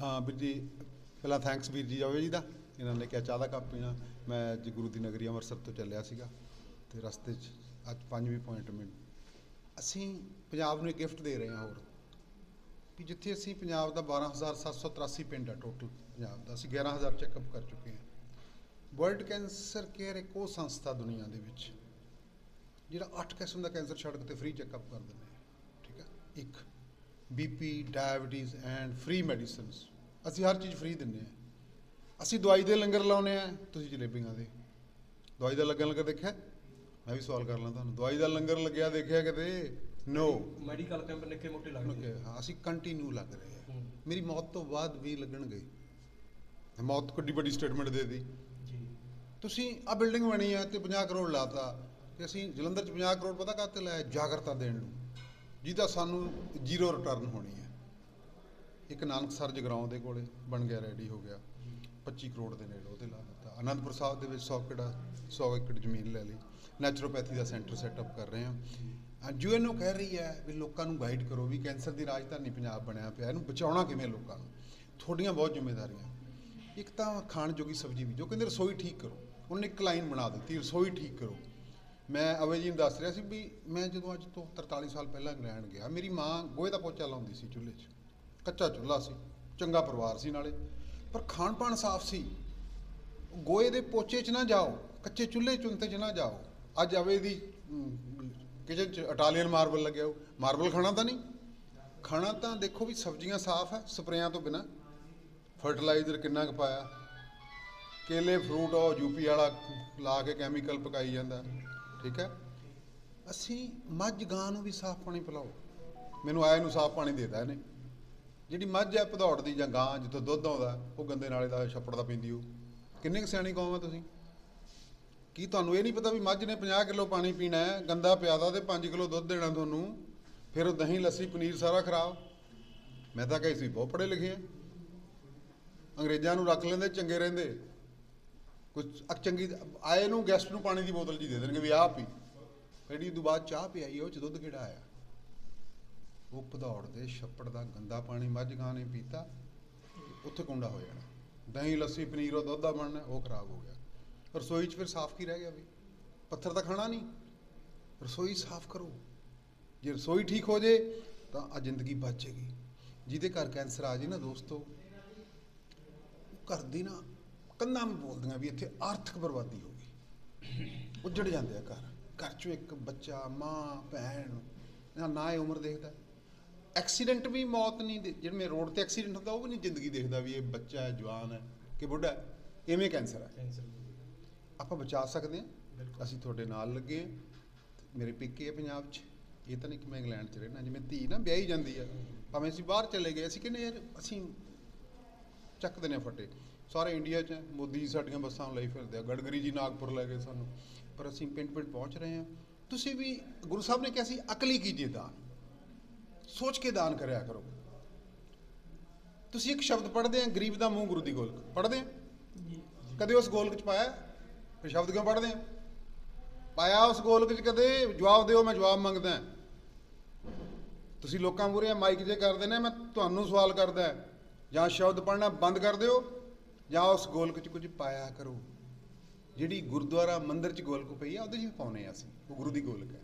ਹਾਂ ਵੀਰ ਜੀ, ਪਹਿਲਾਂ ਥੈਂਕਸ ਵੀਰ ਜੀ ਜਾਵੇ ਜੀ ਦਾ। ਇਹਨਾਂ ਨੇ ਕਿਹਾ ਚਾਹ ਦਾ ਕੱਪ ਪੀਣਾ। ਮੈਂ ਅੱਜ ਗੁਰੂ ਦੀ ਨਗਰੀ ਅੰਮ੍ਰਿਤਸਰ ਤੋਂ ਚੱਲਿਆ ਸੀਗਾ ਤੇ ਰਸਤੇ 'ਚ ਅੱਜ ਪੰਜਵੀਂ ਅਪਾਇੰਟਮੈਂਟ ਅਸੀਂ ਪੰਜਾਬ ਨੂੰ ਇੱਕ ਗਿਫਟ ਦੇ ਰਹੇ ਹਾਂ ਹੋਰ। ਵੀ ਜਿੱਥੇ ਅਸੀਂ ਪੰਜਾਬ ਦਾ 12783 ਪਿੰਡ ਆ ਟੋਟਲ ਪੰਜਾਬ ਦਾ, ਅਸੀਂ 11000 ਚੈੱਕਅਪ ਕਰ ਚੁੱਕੇ ਹਾਂ। ਵਰਲਡ ਕੈਂਸਰ ਕੇਅਰ ਇੱਕ ਉਹ ਸੰਸਥਾ ਦੁਨੀਆ ਦੇ ਵਿੱਚ, ਜਿਹੜਾ 8 ਕਿਸਮ ਦਾ ਕੈਂਸਰ ਛੱਡ ਕੇ ਫ੍ਰੀ ਚੈੱਕਅਪ ਕਰ ਦਿੰਦੇ ਠੀਕ ਹੈ ਇੱਕ। BP diabetes and free medicines ਅਸੀਂ ਹਰ ਚੀਜ਼ ਫ੍ਰੀ ਦਿੰਦੇ ਆ ਅਸੀਂ ਦਵਾਈ ਦੇ ਲੰਗਰ ਲਾਉਨੇ ਆ ਤੁਸੀਂ ਜਲੇਬੀਆਂ ਦੇ। ਦਵਾਈ ਦਾ ਲੱਗਣ ਲੱਗਾ ਦੇਖਿਆ? ਮੈਂ ਵੀ ਸਵਾਲ ਕਰ ਲਾਂ ਤੁਹਾਨੂੰ। ਦਵਾਈ ਦਾ ਲੰਗਰ ਲੱਗਿਆ ਦੇਖਿਆ ਕਿਤੇ? ਨੋ ਮੈਡੀਕਲ ਕੈਂਪ ਨਿੱਕੇ ਮੋਟੇ ਲੱਗਦੇ ਹਾਂ ਅਸੀਂ ਕੰਟੀਨਿਊ ਲੱਗ ਰਹੇ ਆ। ਮੇਰੀ ਮੌਤ ਤੋਂ ਬਾਅਦ ਵੀ ਲੱਗਣਗੇ। ਮੌਤ ਕਿੱਡੀ ਵੱਡੀ ਸਟੇਟਮੈਂਟ ਦੇ ਦਿੱਤੀ। ਜੀ। ਤੁਸੀਂ ਆ ਬਿਲਡਿੰਗ ਬਣੀ ਹੈ ਤੇ 50 ਕਰੋੜ ਲਾਤਾ। ਤੇ ਅਸੀਂ ਜਲੰਧਰ ਚ 50 ਕਰੋੜ ਪਤਾ ਕਾਹਤੇ ਲਾਇਆ? ਜਾਗਰਤਾ ਦੇਣ ਨੂੰ। ਜਿਹਦਾ ਸਾਨੂੰ ਜ਼ੀਰੋ ਰਿਟਰਨ ਹੋਣੀ ਹੈ। ਇੱਕ ਨਾਨਕਸਰ ਜਗਰਾਉਂ ਦੇ ਕੋਲੇ ਬਣ ਗਿਆ ਰੈਡੀ ਹੋ ਗਿਆ। 25 ਕਰੋੜ ਦੇ ਨੇੜੇ ਉਹਦੇ ਲਾ ਦਿੱਤਾ। ਅਨੰਦਪੁਰ ਸਾਹਿਬ ਦੇ ਵਿੱਚ 100 ਕਿੜਾ 100 ਏਕੜ ਜ਼ਮੀਨ ਲੈ ਲਈ। ਨੈਚੁਰੋਪੈਥੀ ਦਾ ਸੈਂਟਰ ਸੈਟਅਪ ਕਰ ਰਹੇ ਹਾਂ। ਯੂਐਨਓ ਕਹਿ ਰਹੀ ਹੈ ਵੀ ਲੋਕਾਂ ਨੂੰ ਗਾਈਡ ਕਰੋ ਵੀ ਕੈਂਸਰ ਦੀ ਰਾਜਧਾਨੀ ਪੰਜਾਬ ਬਣਿਆ ਪਿਆ, ਇਹਨੂੰ ਬਚਾਉਣਾ ਕਿਵੇਂ ਲੋਕਾਂ ਨੂੰ? ਤੁਹਾਡੀਆਂ ਬਹੁਤ ਜ਼ਿੰਮੇਵਾਰੀਆਂ। ਇੱਕ ਤਾਂ ਖਾਣ ਜੋਗੀ ਸਬਜ਼ੀ ਵੀ ਜੋ ਕਹਿੰਦੇ ਰਸੋਈ ਠੀਕ ਕਰੋ। ਉਹਨੇ ਇੱਕ ਲਾਈਨ ਬਣਾ ਦਿੱਤੀ, ਰਸੋਈ ਠੀਕ ਕਰੋ। ਮੈਂ ਅਵੇ ਜੀ ਨੂੰ ਦੱਸ ਰਿਹਾ ਸੀ ਵੀ ਮੈਂ ਜਦੋਂ ਅੱਜ ਤੋਂ 43 ਸਾਲ ਪਹਿਲਾਂ ਇੰਗਲੈਂਡ ਗਿਆ, ਮੇਰੀ ਮਾਂ ਗੋਹੇ ਦਾ ਪੋਚਾ ਲਾਉਂਦੀ ਸੀ ਚੁੱਲ੍ਹੇ 'ਚ, ਕੱਚਾ ਚੁੱਲ੍ਹਾ ਸੀ, ਚੰਗਾ ਪਰਿਵਾਰ ਸੀ ਨਾਲੇ, ਪਰ ਖਾਣ ਪਾਣ ਸਾਫ਼ ਸੀ। ਗੋਹੇ ਦੇ ਪੋਚੇ 'ਚ ਨਾ ਜਾਓ, ਕੱਚੇ ਚੁੱਲ੍ਹੇ ਚੁੰਤੇ 'ਚ ਨਾ ਜਾਓ। ਅੱਜ ਅਵੇ ਦੀ ਕਿਚਨ 'ਚ ਇਟਾਲੀਅਨ ਮਾਰਬਲ ਲੱਗਿਆ ਹੋ ਮਾਰਬਲ ਖਾਣਾ ਤਾਂ ਨਹੀਂ? ਖਾਣਾ ਤਾਂ ਦੇਖੋ ਵੀ ਸਬਜ਼ੀਆਂ ਸਾਫ਼ ਹੈ ਸਪਰੇਆਂ ਤੋਂ ਬਿਨਾ। ਫਰਟੀਲਾਈਜ਼ਰ ਕਿੰਨਾ ਕੁ ਪਾਇਆ। ਕੇਲੇ ਫਰੂਟ ਉਹ ਯੂਪੀ ਵਾਲਾ ਲਾ ਕੇ ਕੈਮੀਕਲ ਪਕਾਈ ਜਾਂਦਾ। ਠੀਕ ਹੈ? ਅਸੀਂ ਮੱਝ ਗਾਂ ਨੂੰ ਵੀ ਸਾਫ਼ ਪਾਣੀ ਪਿਲਾਓ। ਮੈਨੂੰ ਆਏ ਨੂੰ ਸਾਫ਼ ਪਾਣੀ ਦੇਦਾ ਇਹਨੇ। ਜਿਹੜੀ ਮੱਝ ਹੈ ਭਦੌੜ ਦੀ ਜਾਂ ਗਾਂ ਜਿੱਥੋਂ ਦੁੱਧ ਆਉਂਦਾ, ਉਹ ਗੰਦੇ ਨਾਲੇ ਦਾ ਛੱਪੜ ਦਾ ਪੀਂਦੀ ਉਹ ਕਿੰਨੇ ਕੁ ਸਿਆਣੀ ਕੌਮ ਹੈ ਤੁਸੀਂ? ਕੀ ਤੁਹਾਨੂੰ ਇਹ ਨਹੀਂ ਪਤਾ ਵੀ ਮੱਝ ਨੇ 50 ਕਿਲੋ ਪਾਣੀ ਪੀਣਾ ਹੈ, ਗੰਦਾ ਪਿਆਦਾ ਤੇ 5 ਕਿਲੋ ਦੁੱਧ ਦੇਣਾ ਤੁਹਾਨੂੰ, ਫਿਰ ਉਹ ਦਹੀਂ, ਲੱਸੀ, ਪਨੀਰ ਸਾਰਾ ਖਰਾਬ? ਮੈਂ ਤਾਂ ਕਹੀ ਸੀ, ਬਹੁਤ ਪੜ੍ਹੇ ਲਿਖੇ ਆ। ਅੰਗਰੇਜ਼ਾਂ ਨੂੰ ਰੱਖ ਲੈਂਦੇ, ਚੰਗੇ ਰਹਿੰਦੇ। ਕੁਝ ਅਕ ਚੰਗੀ ਆਏ ਨੂੰ ਗੈਸਟ ਨੂੰ ਪਾਣੀ ਦੀ ਬੋਤਲ ਜੀ ਦੇ ਦੇਣਗੇ ਵੀ ਆਹ ਪੀ। ਜਿਹੜੀ ਤੋਂ ਬਾਅਦ ਚਾਹ ਪਿਆਈ, ਉਹ ਚ ਦੁੱਧ ਕਿਹੜਾ ਆਇਆ? ਉਹ ਭਦੌੜ ਦੇ ਛੱਪੜ ਦਾ ਗੰਦਾ ਪਾਣੀ ਮੱਝ ਗਾਂ ਨੇ ਪੀਤਾ, ਉੱਥੇ ਕੁੰਡਾ ਹੋ ਜਾਣਾ। ਦਹੀਂ, ਲੱਸੀ, ਪਨੀਰ, ਉਹ ਦੁੱਧ ਦਾ ਬਣਨਾ, ਉਹ ਖਰਾਬ ਹੋ ਗਿਆ। ਰਸੋਈ 'ਚ ਫਿਰ ਸਾਫ਼ ਕੀ ਰਹਿ ਗਿਆ ਵੀ? ਪੱਥਰ ਤਾਂ ਖਾਣਾ ਨਹੀਂ। ਰਸੋਈ ਸਾਫ਼ ਕਰੋ। ਜੇ ਰਸੋਈ ਠੀਕ ਹੋ ਜੇ, ਤਾਂ ਆ ਜ਼ਿੰਦਗੀ ਬਚ ਜਾਏਗੀ ਜਿਹਦੇ ਘਰ ਕੈਂਸਰ ਆ ਜੇ ਨਾ ਦੋਸਤੋ, ਉਹ ਘਰ ਦੀ ਨਾ ਕੰਨਾਂ ਵਿੱਚ ਬੋਲਦੀਆਂ ਵੀ ਇੱਥੇ ਆਰਥਿਕ ਬਰਬਾਦੀ ਹੋ ਗਈ। ਉੱਜੜ ਜਾਂਦੇ ਆ ਘਰ। ਘਰ 'ਚੋਂ ਇੱਕ ਬੱਚਾ ਮਾਂ ਭੈਣ ਨਾ ਨਾ ਇਹ ਉਮਰ ਦੇਖਦਾ। ਐਕਸੀਡੈਂਟ ਵੀ ਮੌਤ ਨਹੀਂ ਦੇ ਜਿਵੇਂ ਰੋਡ ਤੇ ਐਕਸੀਡੈਂਟ ਹੁੰਦਾ ਉਹ ਵੀ ਨਹੀਂ ਜ਼ਿੰਦਗੀ ਦੇਖਦਾ ਵੀ ਇਹ ਬੱਚਾ ਹੈ ਜਵਾਨ ਹੈ ਕਿ ਬੁੱਢਾ ਇਵੇਂ ਕੈਂਸਰ ਹੈ ਆਪਾਂ ਬਚਾ ਸਕਦੇ ਹਾਂ। ਅਸੀਂ ਤੁਹਾਡੇ ਨਾਲ ਲੱਗੇ ਮੇਰੇ ਪਿੱਕੇ ਹੈ ਪੰਜਾਬ 'ਚ। ਇਹ ਤਾਂ ਨਹੀਂ ਕਿ ਮੈਂ ਇੰਗਲੈਂਡ 'ਚ ਰਹਿਣਾ ਜਿਵੇਂ ਧੀ ਨਾ ਵਿਆਹੀ ਜਾਂਦੀ ਆ। ਭਾਵੇਂ ਅਸੀਂ ਬਾਹਰ ਚਲੇ ਗਏ ਅਸੀਂ ਕਹਿੰਦੇ ਯਾਰ ਅਸੀਂ ਚੱਕਦੇ ਨੇ ਫੱਟੇ। ਸਾਰੇ ਇੰਡੀਆ 'ਚ ਮੋਦੀ ਜੀ ਸਾਡੀਆਂ ਬੱਸਾਂ ਲਈ ਫਿਰਦੇ ਆ ਗੜਗਰੀ ਜੀ ਨਾਗਪੁਰ ਲੈ ਗਏ ਸਾਨੂੰ। ਪਰ ਅਸੀਂ ਪਿੰਡ ਪਿੰਡ ਪਹੁੰਚ ਰਹੇ ਹਾਂ। ਤੁਸੀਂ ਵੀ ਗੁਰੂ ਸਾਹਿਬ ਨੇ ਕਿਹਾ ਸੀ, ਅਕਲੀ ਕੀਜੀਏ ਦਾਨ। ਸੋਚ ਕੇ ਦਾਨ ਕਰਿਆ ਕਰੋ। ਤੁਸੀਂ ਇੱਕ ਸ਼ਬਦ ਪੜ੍ਹਦੇ ਆ, ਗਰੀਬ ਦਾ ਮੂੰਹ ਗੁਰੂ ਦੀ ਗੋਲਕ। ਪੜ੍ਹਦੇ ਆ? ਕਦੇ ਉਸ ਗੋਲਕ ਚ ਪਾਇਆ? ਫਿਰ ਸ਼ਬਦ ਕਿਉਂ ਪੜ੍ਹਦੇ ਆ? ਪਾਇਆ ਉਸ ਗੋਲਕ ਚ ਕਦੇ? ਜਵਾਬ ਦਿਓ, ਮੈਂ ਜਵਾਬ ਮੰਗਦਾ। ਤੁਸੀਂ ਲੋਕਾਂ ਮੂਹਰੇ ਮਾਈਕ ਜੇ ਕਰਦੇ ਨੇ, ਮੈਂ ਤੁਹਾਨੂੰ ਸਵਾਲ ਕਰਦਾ। ਜਾਂ ਸ਼ਬਦ ਪੜ੍ਹਨਾ ਬੰਦ ਕਰ ਦਿਓ। ਜਾਂ ਉਸ ਗੋਲਕ ਚ ਕੁਝ ਪਾਇਆ ਕਰੋ। ਜਿਹੜੀ ਗੁਰਦੁਆਰਾ ਮੰਦਿਰ ਚ ਗੋਲਕ ਪਈ ਆ, ਉਹਦੇ ਚ ਪਾਉਨੇ ਆ ਅਸੀਂ। ਉਹ ਗੁਰੂ ਦੀ ਗੋਲਕ ਹੈ।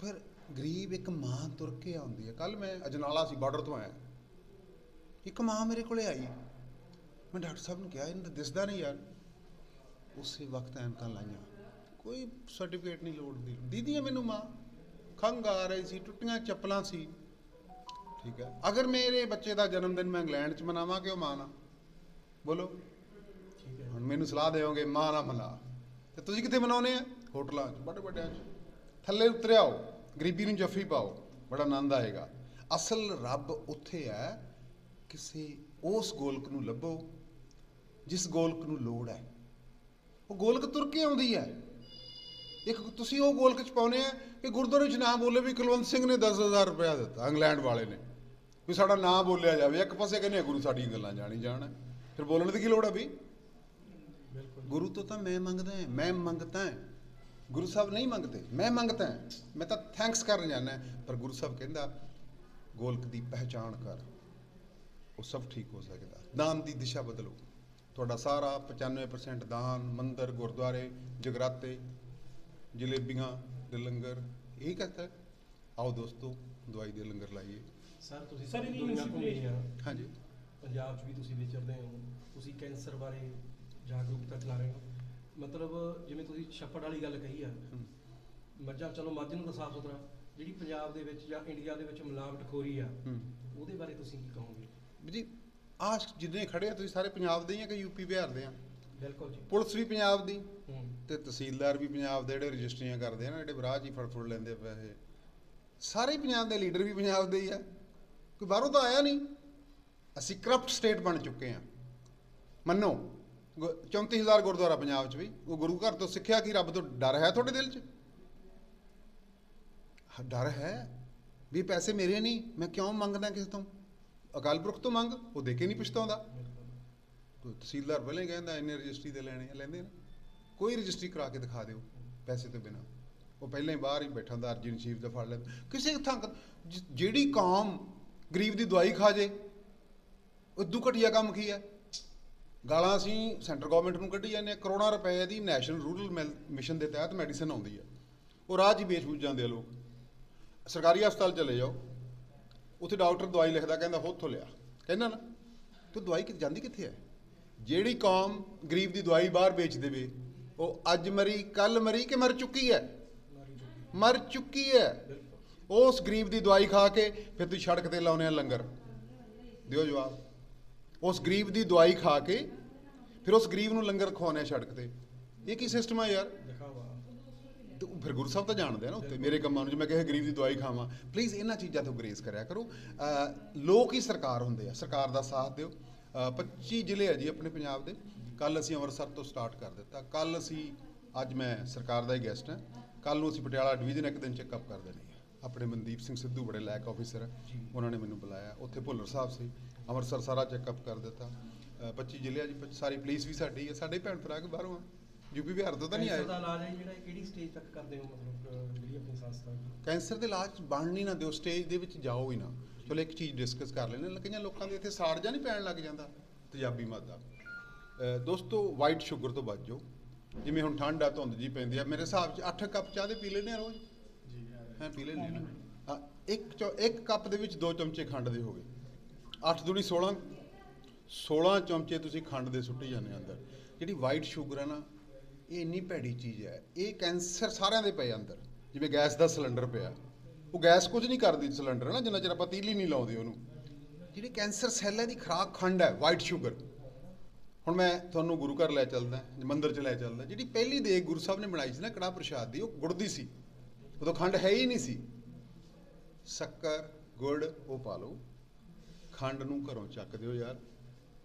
ਪਰ ਗਰੀਬ ਇੱਕ ਮਾਂ ਤੁਰ ਕੇ ਆਉਂਦੀ ਹੈ ਕੱਲ ਮੈਂ ਅਜਨਾਲਾ ਸੀ, ਬਾਰਡਰ ਤੋਂ ਆਇਆ। ਇੱਕ ਮਾਂ ਮੇਰੇ ਕੋਲੇ ਆਈ। ਮੈਂ ਡਾਕਟਰ ਸਾਹਿਬ ਨੂੰ ਕਿਹਾ, ਇਹਨਾਂ ਦਿਸਦਾ ਨਹੀਂ ਯਾਰ। ਉਸੇ ਵਕਤ ਐਨਕਾਂ ਲਾਈਆਂ। ਕੋਈ ਸਰਟੀਫਿਕੇਟ ਨਹੀਂ ਲੋੜਦੀ। ਦੀਦੀਆਂ ਮੈਨੂੰ ਮਾਂ। ਖੰਗ ਆ ਰਹੀ ਸੀ, ਟੁੱਟੀਆਂ ਚੱਪਲਾਂ ਸੀ। ਠੀਕ ਹੈ। ਅਗਰ ਮੇਰੇ ਬੱਚੇ ਦਾ ਜਨਮ ਦਿਨ ਮੈਂ ਇੰਗਲੈਂਡ 'ਚ ਮਨਾਵਾਂ, ਕਿ ਉਹ ਮਾਂ ਨਾ ਬੋਲੋ। ਹੁਣ ਮੈਨੂੰ ਸਲਾਹ ਦਿਓਗੇ, ਮਾਂ ਨਾ ਮਨਾ ਤੇ ਤੁਸੀਂ ਕਿੱਥੇ ਮਨਾਉਨੇ ਆ? ਹੋਟਲਾਂ 'ਚ, ਵੱਡੇ ਵੱਡਿਆਂ 'ਚ। ਥੱਲੇ ਉਤਰਿਆਓ ਗਰੀਬੀ ਨੂੰ ਜੱਫੀ ਪਾਓ, ਬੜਾ ਆਨੰਦ ਆਏਗਾ। ਅਸਲ ਰੱਬ ਉੱਥੇ ਹੈ, ਕਿਸੇ ਉਸ ਗੋਲਕ ਨੂੰ ਲੱਭੋ, ਜਿਸ ਗੋਲਕ ਨੂੰ ਲੋੜ ਹੈ। ਉਹ ਗੋਲਕ ਤੁਰ ਕੇ ਆਉਂਦੀ ਹੈ। ਇੱਕ ਤੁਸੀਂ ਉਹ ਗੋਲਕ ਚ ਪਾਉਨੇ ਆ ਕਿ ਗੁਰਦੁਆਰੇ ਚ ਨਾ ਬੋਲੇ ਵੀ ਕੁਲਵੰਤ ਸਿੰਘ ਨੇ 10000 ਰੁਪਇਆ ਦਿੱਤਾ, ਇੰਗਲੈਂਡ ਵਾਲੇ ਨੇ। ਵੀ ਸਾਡਾ ਨਾਂ ਬੋਲਿਆ ਜਾਵੇ, ਇੱਕ ਪਾਸੇ ਕਹਿੰਦੇ ਗੁਰੂ ਸਾਡੀਆਂ ਗੱਲਾਂ ਜਾਣੀ ਜਾਣ ਫਿਰ ਬੋਲਣ ਦੀ ਕੀ ਲੋੜ ਆ ਵੀ ਗੁਰੂ ਤੋਂ ਤਾਂ ਮੈਂ ਮੰਗਦਾ ਹਾਂ ਮੈਂ ਮੰਗਤਾ ਹਾਂ। ਗੁਰੂ ਸਾਹਿਬ ਨਹੀਂ ਮੰਗਦੇ ਮੈਂ ਮੰਗਤਾ ਹਾਂ। ਮੈਂ ਤਾਂ ਥੈਂਕਸ ਕਰਨ ਜਾਣਾ ਪਰ ਗੁਰੂ ਸਾਹਿਬ ਕਹਿੰਦਾ ਗੋਲਕ ਦੀ ਪਹਿਚਾਣ ਕਰ। ਉਹ ਸਭ ਠੀਕ ਹੋ ਸਕਦਾ। ਦਾਨ ਦੀ ਦਿਸ਼ਾ ਬਦਲੋ। ਤੁਹਾਡਾ ਸਾਰਾ 95% ਦਾਨ ਮੰਦਰ ਗੁਰਦੁਆਰੇ ਜਗਰਾਤੇ ਜਲੇਬੀਆਂ ਦੇ ਲੰਗਰ ਇਹ ਕਹਤਾ ਆਓ ਦੋਸਤੋ ਦਵਾਈ ਦੇ ਲੰਗਰ ਲਾਈਏ। ਸਰ ਤੁਸੀਂ ਸਾਰੀ ਘੁੰਮੀ ਆ। ਹਾਂਜੀ। ਪੰਜਾਬ 'ਚ ਵੀ ਤੁਸੀਂ ਵਿਚਰਦੇ ਹੋ ਤੁਸੀਂ ਕੈਂਸਰ ਬਾਰੇ ਜਾਗਰੂਕਤਾ ਚਲਾ ਰਹੇ ਹੋ। ਮਤਲਬ ਜਿਵੇਂ ਤੁਸੀਂ ਛੱਪੜ ਵਾਲੀ ਗੱਲ ਕਹੀ ਆ ਮੱਝਾਂ ਚਲੋ ਮੱਝ ਨੂੰ ਤਾਂ ਸਾਫ਼ ਸੁਥਰਾ ਜਿਹੜੀ ਪੰਜਾਬ ਦੇ ਵਿੱਚ ਜਾਂ ਇੰਡੀਆ ਦੇ ਵਿੱਚ ਮਿਲਾਵਟਖੋਰੀ ਆ। ਉਹਦੇ ਬਾਰੇ ਤੁਸੀਂ ਕੀ ਕਹੋਗੇ? ਜੀ ਆਹ ਜਿੰਨੇ ਖੜੇ ਆ ਤੁਸੀਂ ਸਾਰੇ ਪੰਜਾਬ ਦੇ ਹੀ ਆ ਕਿ ਯੂਪੀ ਬਿਹਾਰ ਦੇ ਆ? ਬਿਲਕੁਲ ਜੀ। ਪੁਲਿਸ ਵੀ ਪੰਜਾਬ ਦੀ ਤੇ ਤਹਿਸੀਲਦਾਰ ਵੀ ਪੰਜਾਬ ਦੇ ਜਿਹੜੇ ਰਜਿਸਟਰੀਆਂ ਕਰਦੇ ਆ ਨਾ ਜਿਹੜੇ ਬਰਾਜ ਹੀ ਫੜ ਫੜ ਲੈਂਦੇ ਆ ਪੈਸੇ। ਸਾਰੇ ਪੰਜਾਬ ਦੇ ਲੀਡਰ ਵੀ ਪੰਜਾਬ ਦੇ ਹੀ ਆ। ਕੋਈ ਬਾਹਰੋਂ ਤਾਂ ਆਇਆ ਨਹੀਂ। ਅਸੀਂ ਕਰਪਟ ਸਟੇਟ ਬਣ ਚੁੱਕੇ ਹਾਂ। ਮੰਨੋ, ਗੁ- 34000 ਗੁਰਦੁਆਰਾ ਪੰਜਾਬ 'ਚ ਵੀ, ਉਹ ਗੁਰੂ ਘਰ ਤੋਂ ਸਿੱਖਿਆ ਕਿ? ਰੱਬ ਤੋਂ ਡਰ ਹੈ ਤੁਹਾਡੇ ਦਿਲ 'ਚ? ਡਰ ਹੈ? ਵੀ ਪੈਸੇ ਮੇਰੇ ਨਹੀਂ, ਮੈਂ ਕਿਉਂ ਮੰਗਦਾ ਕਿਸੇ ਤੋਂ? ਅਕਾਲ ਪੁਰਖ ਤੋਂ ਮੰਗ, ਉਹ ਦੇ ਕੇ ਨਹੀਂ ਪਛਤਾਉਂਦਾ। ਬਿਲਕੁਲ ਤਹਿਸੀਲਦਾਰ ਪਹਿਲਾਂ ਕਹਿੰਦਾ, ਇੰਨੇ ਰਜਿਸਟਰੀ ਦੇ ਲੈਣੇ ਆ ਲੈਂਦੇ ਨੇ। ਕੋਈ ਰਜਿਸਟਰੀ ਕਰਾ ਕੇ ਦਿਖਾ ਦਿਓ, ਪੈਸੇ ਤੋਂ ਬਿਨਾ। ਉਹ ਪਹਿਲਾਂ ਹੀ ਬਾਹਰ ਹੀ ਬੈਠਾ ਹੁੰਦਾ, ਅਰਜੀ ਸ਼ੀਰ ਦਾ ਫੜ ਲੈਂਦਾ। ਕਿਸੇ ਥਾਂ ਜਿਹੜੀ ਕੌਮ ਗਰੀਬ ਦੀ ਦਵਾਈ ਖਾ ਜੇ ਉਦੋਂ ਘਟੀਆ ਕੰਮ ਕੀ ਹੈ? ਗਾਲਾਂ ਅਸੀਂ ਸੈਂਟਰ ਗਵਰਨਮੈਂਟ ਨੂੰ ਕੱਢੀ ਜਾਂਦੇ ਹਾਂ ਕਰੋੜਾਂ ਰੁਪਏ ਦੀ ਨੈਸ਼ਨਲ ਰੂਰਲ ਮਿਸ਼ਨ ਦੇ ਤਹਿਤ ਮੈਡੀਸਨ ਆਉਂਦੀ ਹੈ। ਉਹ ਰਾਹ 'ਚ ਹੀ ਵੇਚ ਬੂਝ ਜਾਂਦੇ ਆ ਲੋਕ। ਸਰਕਾਰੀ ਹਸਪਤਾਲ ਚਲੇ ਜਾਓ ਉੱਥੇ ਡਾਕਟਰ ਦਵਾਈ ਲਿਖਦਾ ਕਹਿੰਦਾ ਉੱਥੋਂ ਲਿਆ। ਕਹਿੰਦਾ ਨਾ ਤੇ ਦਵਾਈ ਕਿ ਜਾਂਦੀ ਕਿੱਥੇ ਹੈ? ਜਿਹੜੀ ਕੌਮ ਗਰੀਬ ਦੀ ਦਵਾਈ ਬਾਹਰ ਵੇਚ ਦੇਵੇ ਉਹ ਅੱਜ ਮਰੀ ਕੱਲ ਮਰੀ ਕਿ ਮਰ ਚੁੱਕੀ ਹੈ? ਮਾਰੀ ਚੁੱਕੀ ਹੈ। ਉਸ ਗਰੀਬ ਦੀ ਦਵਾਈ ਖਾ ਕੇ ਫਿਰ ਤੁਸੀਂ ਸੜਕ ਤੇ ਲਾਉਨੇ ਆ ਲੰਗਰ। ਦਿਓ ਜਵਾਬ। ਉਸ ਗਰੀਬ ਦੀ ਦਵਾਈ ਖਾ ਕੇ ਫਿਰ ਉਸ ਗਰੀਬ ਨੂੰ ਲੰਗਰ ਖਵਾਉਣੇ ਸੜਕ ਤੇ। ਇਹ ਕੀ ਸਿਸਟਮ ਆ ਯਾਰ? ਫਿਰ ਗੁਰੂ ਸਾਹਿਬ ਤਾਂ ਜਾਣਦੇ ਆ ਨਾ ਉੱਤੇ ਮੇਰੇ ਕੰਮਾਂ ਨੂੰ ਜੇ ਮੈਂ ਕਹੇ ਗਰੀਬ ਦੀ ਦਵਾਈ ਖਾਵਾਂ। ਪਲੀਜ਼ ਇਹਨਾਂ ਚੀਜ਼ਾਂ ਤੋਂ ਗਰੇਜ਼ ਕਰਿਆ ਕਰੋ। ਲੋਕ ਹੀ ਸਰਕਾਰ ਹੁੰਦੇ ਆ ਸਰਕਾਰ ਦਾ ਸਾਥ ਦਿਓ। ਅਹ 25 ਜ਼ਿਲ੍ਹੇ ਆ ਜੀ ਆਪਣੇ ਪੰਜਾਬ ਦੇ। ਕੱਲ ਅਸੀਂ ਅੰਮ੍ਰਿਤਸਰ ਤੋਂ ਸਟਾਰਟ ਕਰ ਦਿੱਤਾ। ਕੱਲ ਅਸੀਂ ਅੱਜ ਮੈਂ ਸਰਕਾਰ ਦਾ ਹੀ ਗੈਸਟ ਹਾਂ ਕੱਲ ਨੂੰ ਅਸੀਂ ਪਟਿਆਲਾ ਡਿਵੀਜ਼ਨ ਇੱਕ ਦਿਨ ਚੈੱਕਅਪ ਕਰ ਦੇਣੀ ਹੈ ਆਪਣੇ ਮਨਦੀਪ ਸਿੰਘ ਸਿੱਧੂ ਬੜੇ ਲੈਕ ਆਫੀਸਰ। ਉਹਨਾਂ ਨੇ ਮੈਨੂੰ ਬੁਲਾਇਆ। ਉੱਥੇ ਭੁੱਲਰ ਸਾਹਿਬ ਸੀ। ਅੰਮ੍ਰਿਤਸਰ ਸਾਰਾ ਚੈੱਕਅਪ ਕਰ ਦਿੱਤਾ। ਅਹ 25 ਜ਼ਿਲ੍ਹੇ ਆ ਜੀ ਸਾਰੀ ਪੁਲਿਸ ਵੀ ਸਾਡੀ ਹੈ। ਸਾਡੇ ਭੈਣ ਭਰਾ ਕੇ ਬਾਹਰੋਂ ਆ? ਯੂਪੀ ਬਿਹਾਰ ਤੋਂ ਤਾਂ ਨਹੀਂ ਕੈਂਸਰ ਦਾ ਆਏ ਇਲਾਜ ਹੈ ਜਿਹੜਾ ਕਿਹੜੀ ਸਟੇਜ ਤੱਕ ਕਰਦੇ ਹੋ ਮਤਲਬ ਜਿਹੜੀ ਆਪਣੀ ਸੰਸਥਾ ਕੈਂਸਰ ਦੇ ਇਲਾਜ ਬਣਨ ਨਾ ਦਿਓ ਸਟੇਜ ਦੇ ਵਿੱਚ ਜਾਓ ਹੀ ਨਾ। ਚਲੋ ਇੱਕ ਚੀਜ਼ ਡਿਸਕਸ ਕਰ ਲੈਣੇ ਕਈਆਂ ਲੋਕਾਂ ਦੇ ਇੱਥੇ ਸਾੜ ਜਾਂ ਨਹੀਂ ਪੈਣ ਲੱਗ ਜਾਂਦਾ ਤੇਜ਼ਾਬੀ ਮਾਦਾ। ਦੋਸਤੋ ਵਾਈਟ ਸ਼ੂਗਰ ਤੋਂ ਬਚ ਜਾਓ। ਜਿਵੇਂ ਹੁਣ ਠੰਡ ਆ ਧੁੰਦ ਜੀ ਪੈਂਦੀ ਆ। ਮੇਰੇ ਹਿਸਾਬ 'ਚ 8 ਕੱਪ ਚਾਹ ਦੇ ਪੀ ਆ ਰੋਜ਼? ਜੀ ਹਾਂ। ਪੀ ਲੈਂਦੇ ਆ ਇੱਕ ਇੱਕ ਕੱਪ ਦੇ ਵਿੱਚ ਦੋ ਚਮਚੇ ਖੰਡ ਦੇ ਹੋ ਗਏ। 8 ਦੂਣੀ 16 16 ਚਮਚੇ ਤੁਸੀਂ ਖੰਡ ਦੇ ਸੁੱਟੀ ਜਾਂਦੇ ਅੰਦਰ। ਜਿਹੜੀ ਵਾਈਟ ਸ਼ੂਗਰ ਹੈ ਨਾ, ਇਹ ਇੰਨੀ ਭੈੜੀ ਚੀਜ਼ ਹੈ, ਇਹ ਕੈਂਸਰ ਸਾਰਿਆਂ ਦੇ ਪਏ ਅੰਦਰ। ਜਿਵੇਂ ਗੈਸ ਦਾ ਸਿਲੰਡਰ ਪਿਆ। ਉਹ ਗੈਸ ਕੁਝ ਨਹੀਂ ਕਰਦੀ ਸਿਲੰਡਰ ਨਾ, ਜਿੰਨਾ ਚਿਰ ਆਪਾਂ ਤੀਲੀ ਨਹੀਂ ਲਾਉਂਦੇ ਉਹਨੂੰ। ਜਿਹੜੀ ਕੈਂਸਰ ਸੈੱਲ ਹੈ ਦੀ ਖਰਾਕ ਖੰਡ ਹੈ ਵਾਈਟ ਸ਼ੂਗਰ ਹੁਣ ਮੈਂ ਤੁਹਾਨੂੰ ਗੁਰੂ ਘਰ ਲੈ ਚੱਲਦਾ, ਮੰਦਿਰ ਚ ਲੈ ਚੱਲਦਾ। ਜਿਹੜੀ ਪਹਿਲੀ ਦੇਗ ਗੁਰੂ ਸਾਹਿਬ ਨੇ ਬਣਾਈ ਸੀ ਨਾ ਕੜਾ ਪ੍ਰਸ਼ਾਦ ਦੀ, ਉਹ ਗੁੜ ਦੀ ਸੀ। ਉਦੋਂ ਖੰਡ ਹੈ ਹੀ ਨਹੀਂ ਸੀ। ਸ਼ੱਕਰ, ਗੁੜ, ਉਹ ਪਾ ਲਓ। ਖੰਡ ਨੂੰ ਘਰੋਂ ਚੱਕ ਦਿਓ ਯਾਰ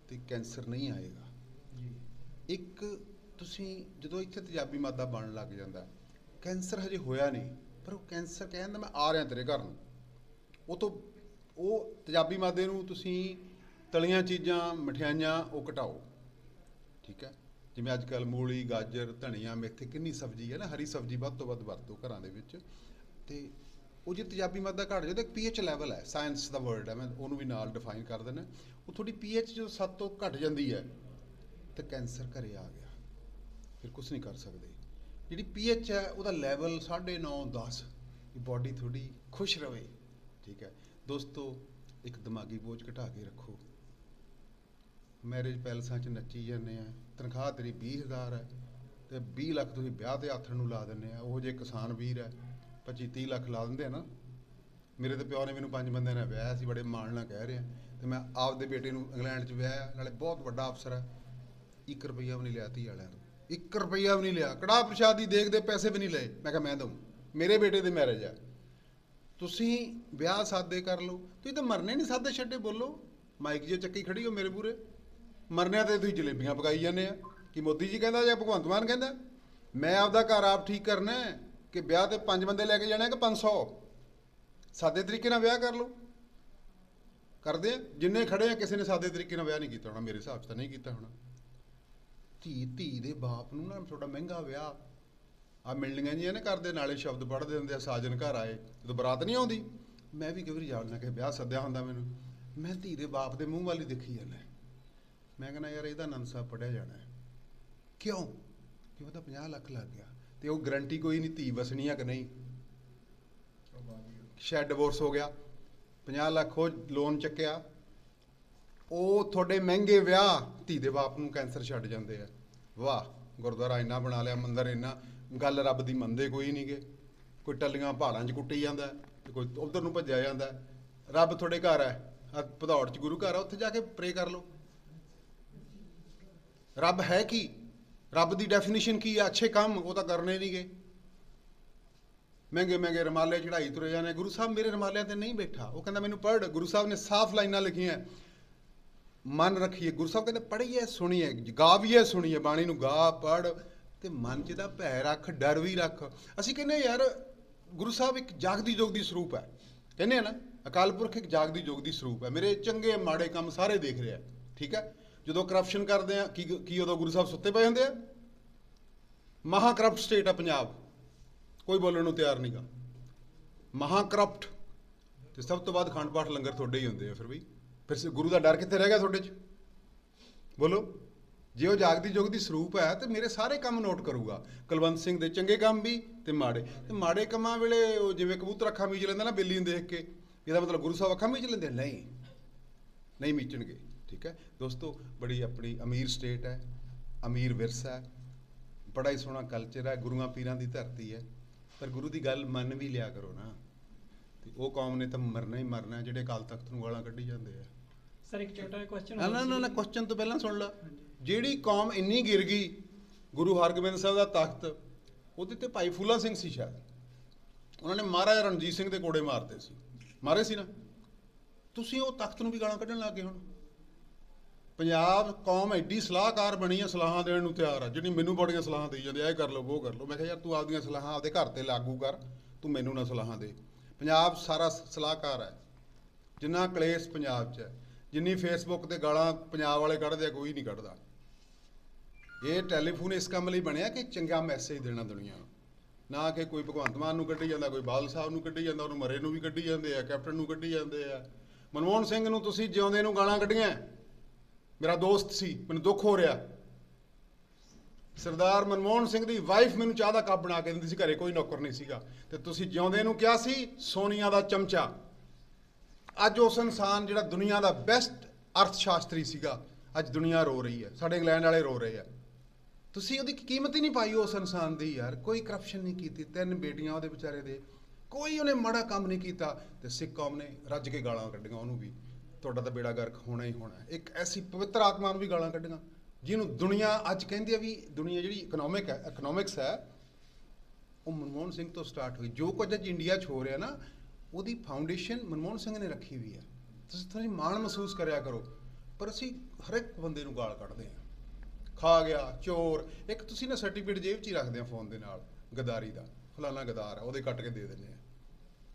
ਤੇ ਕੈਂਸਰ ਨਹੀਂ ਆਏਗਾ। ਜੀ। ਇੱਕ ਤੁਸੀਂ ਜਦੋਂ ਇੱਥੇ ਤੇਜ਼ਾਬੀ ਮਾਦਾ ਬਣਨ ਲੱਗ ਜਾਂਦਾ ਕੈਂਸਰ ਹਜੇ ਹੋਇਆ ਨਹੀਂ ਪਰ ਉਹ ਕੈਂਸਰ ਕਹਿੰਦਾ ਮੈਂ ਆ ਰਿਹਾ ਤੇਰੇ ਘਰ ਨੂੰ। ਉਹ ਤੋਂ ਉਹ ਤੇਜ਼ਾਬੀ ਮਾਦੇ ਨੂੰ ਤੁਸੀਂ ਤਲੀਆਂ ਚੀਜ਼ਾਂ ਮਠਿਆਈਆਂ ਉਹ ਘਟਾਓ ਠੀਕ ਹੈ? ਜਿਵੇਂ ਅੱਜ ਕੱਲ ਮੂਲੀ ਗਾਜਰ ਧਨੀਆ ਮੇਥੇ ਕਿੰਨੀ ਸਬਜ਼ੀ ਹੈ ਨਾ ਹਰੀ ਸਬਜ਼ੀ ਵੱਧ ਤੋਂ ਵੱਧ ਵਰਤੋ ਘਰਾਂ ਦੇ ਵਿੱਚ। ਤੇ ਉਹ ਜੇ ਤੇਜ਼ਾਬੀ ਮਾਦਾ ਘਟ ਜਾਏ ਤਾਂ ਇੱਕ ਪੀਐਚ ਲੈਵਲ ਹੈ ਸਾਇੰਸ ਦਾ ਵਰਡ ਹੈ, ਮੈਂ ਉਹਨੂੰ ਵੀ ਨਾਲ ਡਿਫਾਈਨ ਕਰ ਦਿੰਦਾ। ਉਹ ਤੁਹਾਡੀ ਪੀਐਚ ਜਦੋਂ 7 ਤੋਂ ਘਟ ਜਾਂਦੀ ਹੈ, ਤਾਂ ਕੈਂਸਰ ਘਰੇ ਆ ਗਿਆ। ਫਿਰ ਕੁਝ ਨਹੀਂ ਕਰ ਸਕਦੇ। ਜਿਹੜੀ ਪੀਐਚ ਹੈ, ਉਹਦਾ ਲੈਵਲ 9.5 10 ਇਹ ਬਾਡੀ ਥੋੜੀ ਖੁਸ਼ ਰਵੇ। ਠੀਕ ਹੈ? ਦੋਸਤੋ, ਇੱਕ ਦਿਮਾਗੀ ਬੋਝ ਘਟਾ ਕੇ ਰੱਖੋ। ਮੈਰਿਜ ਪੈਲਸਾਂ 'ਚ ਨੱਚੀ ਜਾਂਦੇ ਆ, ਤਨਖਾਹ ਤੇਰੀ 20000 ਹੈ, ਤੇ 20 ਲੱਖ ਤੁਸੀਂ ਵਿਆਹ ਤੇ ਆਥਣ ਨੂੰ ਲਾ ਦਿੰਦੇ ਆ, ਉਹ ਜੇ ਕਿਸਾਨ ਵੀਰ ਹੈ 25 30 ਲੱਖ ਲਾ ਦਿੰਦੇ ਆ ਨਾ। ਮੇਰੇ ਤੇ ਪਿਓ ਨੇ ਮੈਨੂੰ ਪੰਜ ਬੰਦਿਆਂ ਨਾਲ ਵਿਆਹਿਆ ਸੀ, ਬੜੇ ਮਾਣ ਨਾਲ ਕਹਿ ਰਿਹਾ। ਤੇ ਮੈਂ ਆਪਦੇ ਬੇਟੇ ਨੂੰ ਇੰਗਲੈਂਡ 'ਚ ਵਿਆਹਿਆ, ਨਾਲੇ ਬਹੁਤ ਵੱਡਾ ਅਫਸਰ ਹੈ। 1 ਰੁਪਈਆ ਵੀ ਨਹੀਂ ਲਿਆ ਧੀ ਵਾਲਿਆਂ ਤੋਂ। 1 ਰੁਪਈਆ ਵੀ ਨਹੀਂ ਲਿਆ। ਕੜਾ ਪ੍ਰਸ਼ਾਦ ਦੀ ਦੇਖ ਪੈਸੇ ਵੀ ਨਹੀਂ ਲਏ। ਮੈਂ ਕਿਹਾ, ਮੈਂ ਦਊਂ। ਮੇਰੇ ਬੇਟੇ ਦੀ ਮੈਰਿਜ ਆ। ਤੁਸੀਂ ਵਿਆਹ ਸਾਦੇ ਕਰ ਲਓ। ਤੁਸੀਂ ਤਾਂ ਮਰਨੇ ਨਹੀਂ ਸਾਦੇ ਛੱਡੇ, ਬੋਲੋ। ਮਾਈਕ ਜੇ ਚੱਕੀ ਖੜੀ ਹੋ ਮੇਰੇ ਪੂਰੇ। ਮਰਨਿਆਂ ਤੇ ਤੁਸੀਂ ਜਲੇਬੀਆਂ ਪਕਾਈ ਜਾਂਦੇ ਆ। ਕਿ ਮੋਦੀ ਜੀ ਕਹਿੰਦਾ ਜਾਂ ਭਗਵੰਤ ਮਾਨ ਕਹਿੰਦਾ? ਮੈਂ ਆਪਦਾ ਘਰ ਆਪ ਠੀਕ ਕਰਨਾ ਹੈ। ਕਿ ਵਿਆਹ ਤੇ ਪੰਜ ਬੰਦੇ ਲੈ ਕੇ ਜਾਣਾ ਕਿ 500 ਸਾਦੇ ਤਰੀਕੇ ਨਾਲ ਵਿਆਹ ਕਰ ਲਓ। ਕਰਦੇ ਆ। ਜਿੰਨੇ ਖੜੇ ਆ, ਕਿਸੇ ਨੇ ਸਾਦੇ ਤਰੀਕੇ ਨਾਲ ਵਿਆਹ ਨਹੀਂ ਕੀਤਾ ਹੋਣਾ। ਮੇਰੇ ਹਿਸਾਬ 'ਚ ਤਾਂ ਨਹੀਂ ਕੀਤਾ ਹੋਣਾ। ਧੀ ਧੀ ਦੇ ਬਾਪ ਨੂੰ ਨਾ ਤੁਹਾਡਾ ਮਹਿੰਗਾ ਵਿਆਹ। ਆ ਮਿਲਣੀਆਂ ਜੀਆਂ ਨੇ ਕਰਦੇ, ਨਾਲੇ ਸ਼ਬਦ ਪੜ੍ਹਦੇ ਹੁੰਦੇ ਆ, ਸਾਜਨ ਘਰ ਆਏ। ਜਦੋਂ ਬਰਾਤ ਨਹੀਂ ਆਉਂਦੀ, ਮੈਂ ਵੀ ਕਈ ਵਾਰੀ ਜਾਣਦਾ ਕਿ ਵਿਆਹ ਸੱਦਿਆ ਹੁੰਦਾ ਮੈਨੂੰ। ਮੈਂ ਧੀ ਦੇ ਬਾਪ ਦੇ ਮੂੰਹ ਵਾਲੀ ਦੇਖੀ ਜਾਂਦਾ ਮੈਂ ਕਹਿੰਦਾ, ਯਾਰ ਇਹਦਾ ਆਨੰਦ ਸਾਹਿਬ ਪੜਿਆ ਜਾਣਾ ਹੈ। ਕਿਉਂ? ਕਿ ਉਹਦਾ 50 ਲੱਖ ਲੱਗ ਗਿਆ। ਤੇ ਉਹ ਗਰੰਟੀ ਕੋਈ ਨਹੀਂ ਧੀ ਵਸਣੀ ਆ ਕਿ ਨਹੀਂ? ਸ਼ਾਇਦ ਡਿਵੋਰਸ ਹੋ ਗਿਆ। 50 ਲੱਖ ਉਹ ਲੋਨ ਚੱਕਿਆ। ਉਹ ਤੁਹਾਡੇ ਮਹਿੰਗੇ ਵਿਆਹ ਧੀ ਦੇ ਬਾਪ ਨੂੰ ਕੈਂਸਰ ਛੱਡ ਜਾਂਦੇ ਆ। ਵਾਹ ਗੁਰਦੁਆਰਾ ਇੰਨਾ ਬਣਾ ਲਿਆ ਮੰਦਰ ਇੰਨਾ। ਗੱਲ ਰੱਬ ਦੀ ਮੰਨਦੇ ਕੋਈ ਨਹੀਂਗੇ ਕੋਈ ਟੱਲੀਆਂ ਪਹਾੜਾਂ 'ਚ ਕੁੱਟੀ ਜਾਂਦਾ ਹੈ, ਤੇ ਕੋਈ ਉਧਰ ਨੂੰ ਭੱਜਿਆ ਜਾਂਦਾ ਰੱਬ ਤੁਹਾਡੇ ਘਰ ਹੈ। ਭਦੌੜ 'ਚ ਗੁਰੂ ਘਰ ਆ ਉੱਥੇ ਜਾ ਕੇ ਪ੍ਰੇ ਕਰ ਲਓ। ਰੱਬ ਹੈ ਕੀ? ਰੱਬ ਦੀ ਡੈਫੀਨੇਸ਼ਨ ਕੀ ਆ? ਅੱਛੇ ਕੰਮ, ਉਹ ਤਾਂ ਕਰਨੇ ਨਹੀਂਗੇ ਮਹਿੰਗੇ ਮਹਿੰਗੇ ਰਮਾਲੇ ਚੜਾਈ ਤੁਰੇ ਜਾਣੇ ਗੁਰੂ ਸਾਹਿਬ ਮੇਰੇ ਰਮਾਲਿਆਂ ਤੇ ਨਹੀਂ ਬੈਠਾ। ਉਹ ਕਹਿੰਦਾ, ਮੈਨੂੰ ਪੜ੍ਹ। ਗੁਰੂ ਸਾਹਿਬ ਨੇ ਸਾਫ਼ ਲਾਈਨਾਂ ਲਿਖੀਆਂ। ਮਨ ਰੱਖੀਏ। ਗੁਰੂ ਸਾਹਿਬ ਕਹਿੰਦੇ, ਪੜ੍ਹੀਏ, ਸੁਣੀਏ, ਗਾਵੀਏ, ਸੁਣੀਏ, ਬਾਣੀ ਨੂੰ ਗਾ, ਪੜ੍ਹ ਤੇ ਮਨ 'ਚ ਦਾ ਭੈ ਰੱਖ, ਡਰ ਵੀ ਰੱਖ। ਅਸੀਂ ਕਹਿੰਦੇ ਯਾਰ, ਗੁਰੂ ਸਾਹਿਬ ਇੱਕ ਜਾਗਦੀ ਜੋਗਦੀ ਸਰੂਪ ਹੈ। ਕਹਿੰਦੇ ਆ ਨਾ, ਅਕਾਲ ਪੁਰਖ ਇੱਕ ਜਾਗਦੀ ਜੋਗਦੀ ਸਰੂਪ ਹੈ। ਮੇਰੇ ਚੰਗੇ ਮਾੜੇ ਕੰਮ ਸਾਰੇ ਦੇਖ ਰਿਹਾ। ਠੀਕ ਹੈ? ਜਦੋਂ ਕਰਪਸ਼ਨ ਕਰਦੇ ਆ, ਕੀ ਕੀ ਉਦੋਂ ਗੁਰੂ ਸਾਹਿਬ ਸੁੱਤੇ ਪਏ ਹੁੰਦੇ ਆ? ਮਹਾ ਕਰਪਟ ਸਟੇਟ ਆ ਪੰਜਾਬ। ਕੋਈ ਬੋਲਣ ਨੂੰ ਤਿਆਰ ਨਹੀਂਗਾ ਮਹਾ ਕਰਪਟ ਤੇ ਸਭ ਤੋਂ ਬਾਅਦ ਖੰਡ ਪਾਠ ਲੰਗਰ ਤੁਹਾਡੇ ਹੀ ਹੁੰਦੇ ਆ ਫਿਰ ਵੀ। ਫਿਰ ਸ- ਗੁਰੂ ਦਾ ਡਰ ਕਿੱਥੇ ਰਹਿ ਗਿਆ ਤੁਹਾਡੇ 'ਚ? ਬੋਲੋ। ਜੇ ਉਹ ਜਾਗਦੀ ਜੋਗਦੀ ਸਰੂਪ ਹੈ, ਤੇ ਮੇਰੇ ਸਾਰੇ ਕੰਮ ਨੋਟ ਕਰੂਗਾ। ਕੁਲਵੰਤ ਸਿੰਘ ਦੇ ਚੰਗੇ ਕੰਮ ਵੀ, ਤੇ ਮਾੜੇ। ਤੇ ਮਾੜੇ ਕੰਮਾਂ ਵੇਲੇ ਉਹ ਜਿਵੇਂ ਕਬੂਤਰ ਅੱਖਾਂ ਮੀਚ ਲੈਂਦਾ ਨਾ, ਬਿੱਲੀ ਨੂੰ ਦੇਖ ਕੇ। ਇਹਦਾ ਮਤਲਬ ਗੁਰੂ ਸਾਹਿਬ ਅੱਖਾਂ ਮੀਚ ਲੈਂਦੇ ਨਹੀਂ। ਨਹੀਂ ਮੀਚਣਗੇ। ਠੀਕ ਹੈ। ਦੋਸਤੋ ਬੜੀ ਆਪਣੀ ਅਮੀਰ ਸਟੇਟ ਹੈ ਅਮੀਰ ਵਿਰਸਾ ਹੈ ਬੜਾ ਹੀ ਸੋਹਣਾ ਕਲਚਰ ਹੈ ਗੁਰੂਆਂ ਪੀਰਾਂ ਦੀ ਧਰਤੀ ਹੈ। ਪਰ ਗੁਰੂ ਦੀ ਗੱਲ ਮੰਨ ਵੀ ਲਿਆ ਕਰੋ ਨਾ। ਤੇ ਉਹ ਕੌਮ ਨੇ ਤਾਂ ਮਰਨਾ ਹੀ ਮਰਨਾ ਜਿਹੜੇ ਕਾਲ ਤਖਤ ਨੂੰ ਗਾਲਾਂ ਕੱਢੀ ਜਾਂਦੇ ਆ। ਸਰ ਇੱਕ ਛੋਟਾ ਕੁਐਸਚਨ ਨਾ ਨਾ ਨਾ ਨਾ ਕੁਐਸਚਨ ਤੋਂ ਪਹਿਲਾਂ ਸੁਣ ਲਾ। ਜਿਹੜੀ ਕੌਮ ਇੰਨੀ ਗਿਰ ਗਈ ਗੁਰੂ ਹਰਗੋਬਿੰਦ ਸਾਹਿਬ ਦਾ ਤਖਤ ਉਹਦੇ ਤੇ ਭਾਈ ਫੂਲਾ ਸਿੰਘ ਸੀ ਸ਼ਾਇਦ। ਉਹਨਾਂ ਨੇ ਮਹਾਰਾਜਾ ਰਣਜੀਤ ਸਿੰਘ ਦੇ ਕੋੜੇ ਮਾਰਦੇ ਸੀ। ਮਾਰੇ ਸੀ ਨਾ? ਤੁਸੀਂ ਉਹ ਤਖਤ ਨੂੰ ਵੀ ਗਾਲਾਂ ਕੱਢਣ ਲੱਗ ਗਏ ਹੁਣ। ਪੰਜਾਬ ਕੌਮ ਐਡੀ ਸਲਾਹਕਾਰ ਬਣੀ ਆ, ਸਲਾਹਾਂ ਦੇਣ ਨੂੰ ਤਿਆਰ ਆ। ਜਿਹੜੀ ਮੈਨੂੰ ਬੜੀਆਂ ਸਲਾਹਾਂ ਦੇਈ ਜਾਂਦੇ ਆ, ਇਹ ਕਰ ਲਓ, ਉਹ ਕਰ ਲਓ। ਮੈਂ ਕਿਹਾ, ਯਾਰ, ਤੂੰ ਆਪਦੀਆਂ ਸਲਾਹਾਂ ਆਪਦੇ ਘਰ ਤੇ ਲਾਗੂ ਕਰ। ਤੂੰ ਮੈਨੂੰ ਨਾ ਸਲਾਹਾਂ ਦੇ। ਪੰਜਾਬ ਸਾਰਾ ਸ- ਸਲਾਹਕਾਰ ਹੈ। ਜਿੰਨਾ ਕਲੇਸ਼ ਪੰਜਾਬ 'ਚ ਹੈ, ਜਿੰਨੀ ਫੇਸਬੁੱਕ ਤੇ ਗਾਲਾਂ ਪੰਜਾਬ ਵਾਲੇ ਕੱਢਦੇ ਆ, ਕੋਈ ਨਹੀਂ ਕੱਢਦਾ। ਇਹ ਟੈਲੀਫੋਨ ਇਸ ਕੰਮ ਲਈ ਬਣਿਆ ਕਿ ਚੰਗਾ ਮੈਸੇਜ ਦੇਣਾ ਦੁਨੀਆ ਨੂੰ। ਨਾ ਕਿ ਕੋਈ ਭਗਵੰਤ ਮਾਨ ਨੂੰ ਕੱਢੀ ਜਾਂਦਾ, ਕੋਈ ਬਾਦਲ ਸਾਹਿਬ ਨੂੰ ਕੱਢੀ ਜਾਂਦਾ, ਉਹਨੂੰ ਮਰੇ ਨੂੰ ਵੀ ਕੱਢੀ ਜਾਂਦੇ ਆ, ਕੈਪਟਨ ਨੂੰ ਕੱਢੀ ਜਾਂਦੇ ਆ। ਮਨਮੋਹਨ ਸਿੰਘ ਨੂੰ ਤੁਸੀਂ ਜਿਉਂਦੇ ਨੂੰ ਗਾਲਾਂ ਕੱਢੀਆਂ। ਮੇਰਾ ਦੋਸਤ ਸੀ, ਮੈਨੂੰ ਦੁੱਖ ਹੋ ਰਿਹਾ। ਸਰਦਾਰ ਮਨਮੋਹਨ ਸਿੰਘ ਦੀ ਵਾਈਫ ਮੈਨੂੰ ਚਾਹ ਦਾ ਕੱਪ ਬਣਾ ਕੇ ਦਿੰਦੀ ਸੀ, ਘਰੇ ਕੋਈ ਨੌਕਰ ਨਹੀਂ ਸੀਗਾ। ਤੇ ਤੁਸੀਂ ਜਿਉਂਦੇ ਨੂੰ ਕਿਹਾ ਸੀ, ਸੋਨੀਆ ਦਾ ਚਮਚਾ। ਅੱਜ ਉਸ ਇਨਸਾਨ ਜਿਹੜਾ ਦੁਨੀਆ ਦਾ ਬੈਸਟ ਅਰਥ ਸ਼ਾਸਤਰੀ ਸੀਗਾ, ਅੱਜ ਦੁਨੀਆ ਰੋ ਰਹੀ ਹੈ, ਸਾਡੇ ਇੰਗਲੈਂਡ ਵਾਲੇ ਰੋ ਰਹੇ ਆ। ਤੁਸੀਂ ਉਹਦੀ ਕੀਮਤ ਹੀ ਨਹੀਂ ਪਾਈ ਉਸ ਇਨਸਾਨ ਦੀ ਯਾਰ, ਕੋਈ ਕਰਪਸ਼ਨ ਨਹੀਂ ਕੀਤੀ, ਤਿੰਨ ਬੇਟੀਆਂ ਉਹਦੇ ਵਿਚਾਰੇ ਦੇ, ਕੋਈ ਉਹਨੇ ਮਾੜਾ ਕੰਮ ਨਹੀਂ ਕੀਤਾ, ਤੇ ਸਿੱਖ ਕੌਮ ਨੇ ਰੱਜ ਕੇ ਗਾਲਾਂ ਕੱਢੀਆਂ ਉਹਨੂੰ ਵੀ। ਤੁਹਾਡਾ ਤਾਂ ਬੇੜਾ ਗਰਕ ਹੋਣਾ ਹੀ ਹੋਣਾ। ਇੱਕ ਐਸੀ ਪਵਿੱਤਰ ਆਤਮਾ ਨੂੰ ਵੀ ਗਾਲਾਂ ਕੱਢੀਆਂ, ਜਿਹਨੂੰ ਦੁਨੀਆ ਅੱਜ ਕਹਿੰਦੀ ਆ ਵੀ ਦੁਨੀਆ ਜਿਹੜੀ ਇਕਨੋਮਿਕ ਹੈ ਇਕਨੋਮਿਕਸ ਹੈ, ਉਹ ਮਨਮੋਹਨ ਸਿੰਘ ਤੋਂ ਸਟਾਰਟ ਹੋਈ। ਜੋ ਕੁਝ ਅੱਜ ਇੰਡੀਆ 'ਚ ਹੋ ਰਿਹਾ ਨਾ, ਉਹਦੀ ਫਾਊਂਡੇਸ਼ਨ ਮਨਮੋਹਨ ਸਿੰਘ ਨੇ ਰੱਖੀ ਹੋਈ ਹੈ। ਤੁਸੀਂ ਥੋੜੀ ਮਾਣ ਮਹਿਸੂਸ ਕਰਿਆ ਕਰੋ, ਪਰ ਅਸੀਂ ਹਰ ਇੱਕ ਬੰਦੇ ਨੂੰ ਗਾਲ ਕੱਢਦੇ ਹਾਂ। ਖਾ ਗਿਆ, ਚੋਰ, ਇੱਕ ਤੁਸੀਂ ਨਾ ਸਰਟੀਫਿਕੇਟ ਜੇਬ 'ਚ ਹੀ ਰੱਖਦੇ ਆ ਫੋਨ ਦੇ ਨਾਲ, ਗਦਾਰੀ ਦਾ ਫਲਾਣਾ ਗਦਾਰ ਆ, ਉਹਦੇ ਕੱਟ ਕੇ ਦੇ ਦਿੰਦੇ ਆ।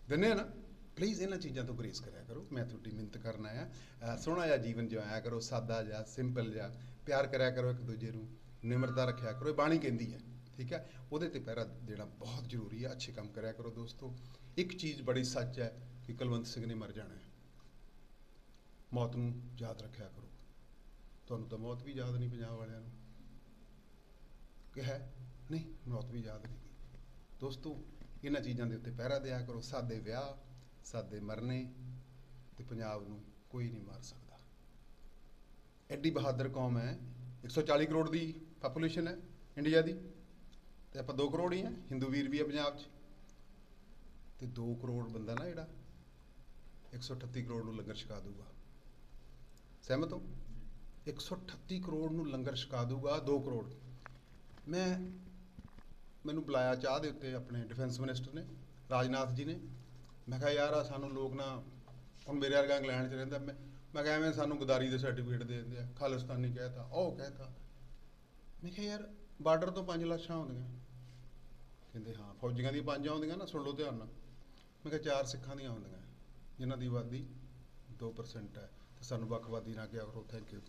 ਦਿੰਦੇ ਆ ਨਾ? ਪਲੀਜ਼ ਇਹਨਾਂ ਚੀਜ਼ਾਂ ਤੋਂ ਗਰੇਸ ਕਰਿਆ ਕਰੋ। ਮੈਂ ਤੁਹਾਡੀ ਮਿਹਨਤ ਕਰਨ ਆਇਆ। ਸੋਹਣਾ ਜਿਹਾ ਜੀਵਨ ਜਿਉਇਆ ਕਰੋ, ਸਾਦਾ ਜਿਹਾ ਸਿੰਪਲ ਜਿਹਾ। ਪਿਆਰ ਕਰਿਆ ਕਰੋ ਇੱਕ ਦੂਜੇ ਨੂੰ, ਨਿਮਰਤਾ ਰੱਖਿਆ ਕਰੋ। ਇਹ ਬਾਣੀ ਕਹਿੰਦੀ ਹੈ, ਠੀਕ ਹੈ? ਉਹਦੇ ਤੇ ਪਹਿਰਾ ਦੇਣਾ ਬਹੁਤ ਜ਼ਰੂਰੀ ਹੈ। ਅੱਛੇ ਕੰਮ ਕਰਿਆ ਕਰੋ ਦੋਸਤੋ। ਇੱਕ ਚੀਜ਼ ਬੜੀ ਸੱਚ ਹੈ ਕਿ ਕੁਲਵੰਤ ਸਿੰਘ ਨੇ ਮਰ ਜਾਣਾ ਹੈ। ਮੌਤ ਨੂੰ ਯਾਦ ਰੱਖਿਆ ਕਰੋ। ਤੁਹਾਨੂੰ ਤਾਂ ਮੌਤ ਵੀ ਯਾਦ ਨਹੀਂ ਪੰਜਾਬ ਵਾਲਿਆਂ ਨੂੰ। ਕਿਹਾ ਨਹੀਂ, ਮੌਤ ਵੀ ਯਾਦ ਨਹੀਂ। ਦੋਸਤੋ, ਇਹਨਾਂ ਚੀਜ਼ਾਂ ਦੇ ਉੱਤੇ ਪਹਿਰਾ ਦਿਆ ਕਰੋ। ਸਾਦੇ ਵਿਆਹ ਸਾਦੇ ਮਰਨੇ ਤੇ ਪੰਜਾਬ ਨੂੰ ਕੋਈ ਨਹੀਂ ਮਾਰ ਸਕਦਾ। ਐਡੀ ਬਹਾਦਰ ਕੌਮ ਹੈ 140 ਕਰੋੜ ਦੀ ਪਾਪੂਲੇਸ਼ਨ ਹੈ ਇੰਡੀਆ ਦੀ ਤੇ ਆਪਾਂ 2 ਕਰੋੜ ਹੀ ਆ ਹਿੰਦੂ ਵੀਰ ਵੀ ਹੈ ਪੰਜਾਬ 'ਚ। ਤੇ 2 ਕਰੋੜ ਬੰਦਾ ਨਾ ਜਿਹੜਾ 138 ਕਰੋੜ ਨੂੰ ਲੰਗਰ ਛਕਾ ਦੂਗਾ ਸਹਿਮਤ ਹੋ? 138 ਕਰੋੜ ਨੂੰ ਲੰਗਰ ਛਕਾ ਦੂਗਾ 2 ਕਰੋੜ। ਮੈਂ, ਮੈਨੂੰ ਬੁਲਾਇਆ ਚਾਹ ਦੇ ਉੱਤੇ ਆਪਣੇ ਡਿਫੈਂਸ ਮਿਨਿਸਟਰ ਨੇ, ਰਾਜਨਾਥ ਜੀ ਨੇ। ਮੈਂ ਕਿਹਾ ਯਾਰ ਆਹ ਸਾਨੂੰ ਲੋਕ ਨਾ, ਹੁਣ ਮੇਰੇ ਵਰਗਾ ਇੰਗਲੈਂਡ 'ਚ ਰਹਿੰਦਾ, ਮੈਂ ਮੈਂ ਕਿਹਾ ਐਵੇਂ ਸਾਨੂੰ ਗਦਾਰੀ ਦੇ ਸਰਟੀਫਿਕੇਟ ਦੇ ਦਿੰਦੇ ਆ, ਖਾਲਿਸਤਾਨੀ ਕਹਿਤਾ ਉਹ ਕਹਿਤਾ ਮੈਂ ਕਿਹਾ ਯਾਰ ਬਾਰਡਰ ਤੋਂ ਪੰਜ ਲਾਸ਼ਾਂ ਆਉਂਦੀਆਂ। ਕਹਿੰਦੇ ਹਾਂ, ਫੌਜੀਆਂ ਦੀਆਂ ਪੰਜ ਆਉਂਦੀਆਂ ਨਾ, ਸੁਣ ਲਓ ਧਿਆਨ ਨਾਲ। ਮੈਂ ਕਿਹਾ ਚਾਰ ਸਿੱਖਾਂ ਦੀਆਂ ਆਉਂਦੀਆਂ, ਜਿਨ੍ਹਾਂ ਦੀ ਆਬਾਦੀ 2% ਹੈ। ਤੇ ਸਾਨੂੰ ਵੱਖਵਾਦੀ ਨਾ ਕਿਹਾ ਕਰੋ ਥੈਂਕ ਯੂ